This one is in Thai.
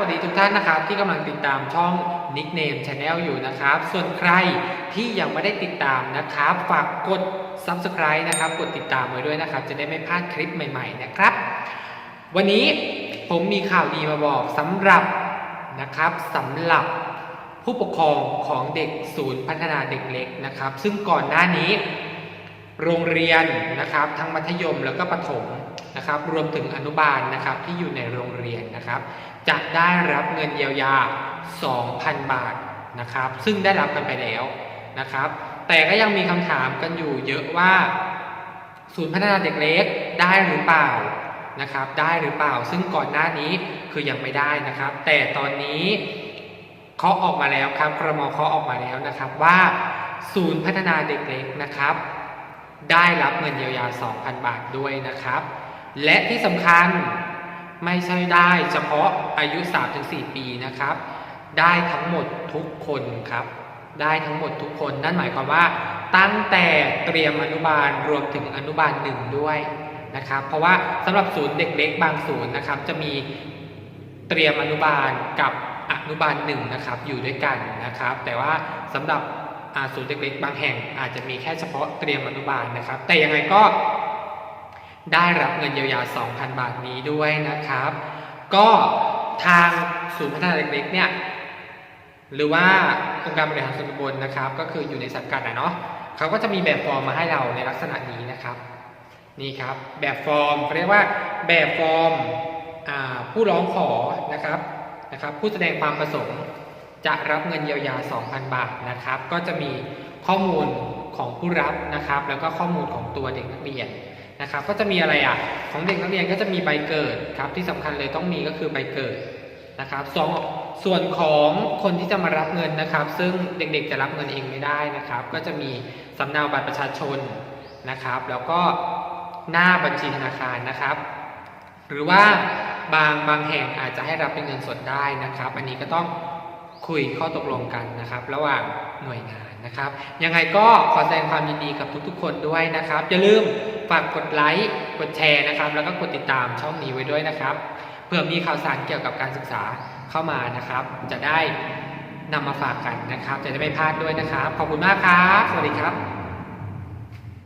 สวัสดีทุกท่านนะครับ ที่กำลังติดตามช่อง Nickname Channel อยู่นะครับ ส่วนใครที่ยังไม่ได้ติดตามนะครับ ฝากกด Subscribe นะครับ กดติดตามไว้ด้วยนะครับ จะได้ไม่พลาดคลิปใหม่ ๆ นะครับ วันนี้ผมมีข่าวดีมาบอกสำหรับนะครับสำหรับผู้ปกครองของเด็กศูนย์พัฒนาเด็กเล็กนะครับ ซึ่งก่อนหน้านี้ โรงเรียนนะครับ ทั้งมัธยมแล้วก็ประถม นะครับรวมถึงอนุบาลนะครับที่อยู่ในโรงเรียนนะครับจะได้รับเงินเยียวยา 2,000 บาทนะครับซึ่งได้รับกันไปแล้วนะครับแต่ก็ยังมีคำถามกันอยู่เยอะว่าศูนย์พัฒนาเด็กเล็กได้หรือเปล่านะครับได้หรือเปล่า ซึ่งก่อนหน้านี้คือยังไม่ได้นะครับ แต่ตอนนี้เคาะออกมาแล้วครับครมเคาะออกมาแล้วนะครับว่าศูนย์พัฒนาเด็กเล็กนะครับ ได้รับเงินเยียวยา 2,000 บาทด้วยนะครับ และที่สำคัญไม่ใช่ได้เฉพาะอายุ 3-4 ปีนะครับ ได้ทั้งหมดทุกคนครับ ได้ทั้งหมดทุกคนนั่นหมายความว่า ตั้งแต่เตรียมอนุบาลรวมถึงอนุบาลหนึ่งด้วยนะครับ เพราะว่าสำหรับศูนย์เด็กเล็กบางศูนย์นะครับ จะมีเตรียมอนุบาลกับอนุบาลหนึ่งนะครับอยู่ด้วยกันนะครับ แต่ว่าสำหรับศูนย์เด็กๆบางแห่งอาจจะมีแค่เฉพาะเตรียมอนุบาลนะครับ แต่ยังไงก็ ได้รับเงินเยียวยา 2,000 บาทนี้ด้วยนะครับ ก็ทางศูนย์พัฒนาเด็กๆเนี่ยหรือว่าองค์การบริหารส่วนตำบลนะครับ ก็คืออยู่ในสังกัดนะเนาะเขาก็จะมีแบบฟอร์มมาให้เราในลักษณะนี้นะครับ นี่ครับแบบฟอร์มเรียกว่าแบบฟอร์มผู้ร้องขอนะครับนะครับ ผู้แสดงความประสงค์จะรับเงินเยียวยา 2,000 บาทนะครับ ก็จะมีข้อมูลของผู้รับนะครับ แล้วก็ข้อมูลของตัวเด็กนักเรียน นะครับ ก็จะมีอะไรอะ ของเด็กนักเรียนก็จะมีใบเกิดครับที่สำคัญเลยต้องมีก็คือใบเกิดนะครับสองส่วนของคนที่จะมารับเงินนะครับ ซึ่งเด็กๆจะรับเงินเองไม่ได้นะครับ ก็จะมีสำเนาบัตรประชาชนนะครับ แล้วก็หน้าบัญชีธนาคารนะครับ หรือว่าบางบางแห่งอาจจะให้รับเป็นเงินสดได้นะครับ อันนี้ก็ต้อง คุยข้อตกลงกันนะครับ ระหว่างหน่วยงานนะครับ ยังไงก็ขอแสดงความยินดีกับทุกๆ คนด้วยนะครับ อย่าลืมฝากกดไลค์กดแชร์นะครับ แล้วก็กดติดตามช่องนี้ไว้ด้วยนะครับเพื่อมีข่าวสารเกี่ยวกับการศึกษาเข้ามานะครับ จะได้นำมาฝากกันนะครับ จะได้ไม่พลาดด้วยนะครับ ขอบคุณมากครับ สวัสดีครับ